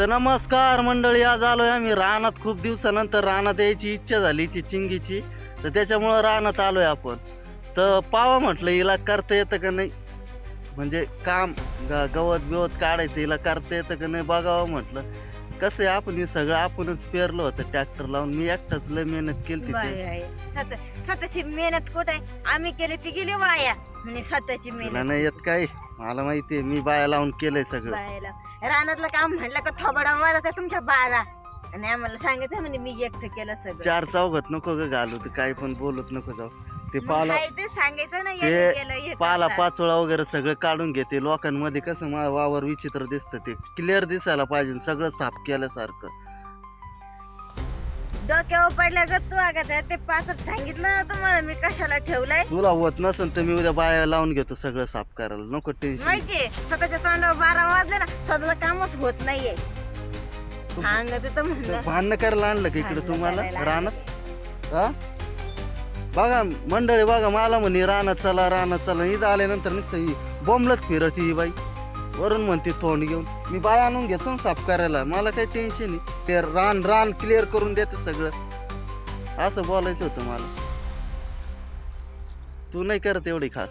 तर नमस्कार मंडळी आज आलोय आम्ही रानात खूप दिवसानंतर. रानात यायची इच्छा झाली ची चिंगीची. तर त्याच्यामुळं रानात आलोय आपण. तर पावा म्हटलं हिला करता येतं का नाही? म्हणजे काम ग गवत बिवत काढायचं हिला करता येतं का नाही बघावं म्हटलं. कसं आहे आपण हे सगळं आपणच पेरलं होतं ट्रॅक्टर लावून. मी एकटाच लय मेहनत केली तिथे. आहे. स्वतःची मेहनत कुठे आहे? आम्ही केली ती गेली वाया. म्हणजे स्वतःची मेहनत. नाही येत काय मला माहिती आहे मी बाया लावून केलंय सगळं. बायला रानातलं काम म्हटलं का थोबडा वाजत आहे तुमच्या बारा. आणि आम्हाला सांगितलं म्हणजे मी एकटं केलं सगळं. चार चौघात नको ग घालू ते काही पण बोलत नको जाऊ. ते मग पाला ते सांगायचं ना ते याने केलं हे पाला करता. पाचोळा वगैरे सगळं काढून घेते. लोकांमध्ये कसं मा- वावर विचित्र दिसतं ते. क्लिअर दिसायला पाहिजे सगळं साफ केल्यासारखं. डोक्यावर पडल्या ग तू अगं ते पाचट सांगितलं ना तुम्हाला मी कशाला ठेवलंय? तुला होत नसेल तर मी उद्या बाया लावून घेतो सगळं साफ करायला. नको टेन्शन माहितीये स्वतःच्या तोंडावर बारा वाजले ना स्वतःला कामच होत नाहीये. सांगत तर म्हणलं. भांडणं करायला आणलं का इकडे भांडणं तुम्हाला? करायला रानात? हा? बघा मंडळी बघा मला म्हणे रानात चला रानात चला. इथं आल्यानंतर नुसतं ही बोंबलत फिरत ही बाई. वरून म्हणते तोंड घेऊन. मी बाय आणून घेतो ना साफ करायला. मला काही टेन्शन नाही. ते रान रान क्लिअर करून देतं सगळं. असं बोलायचं होतं मला. तू नाही करत एवढी खास.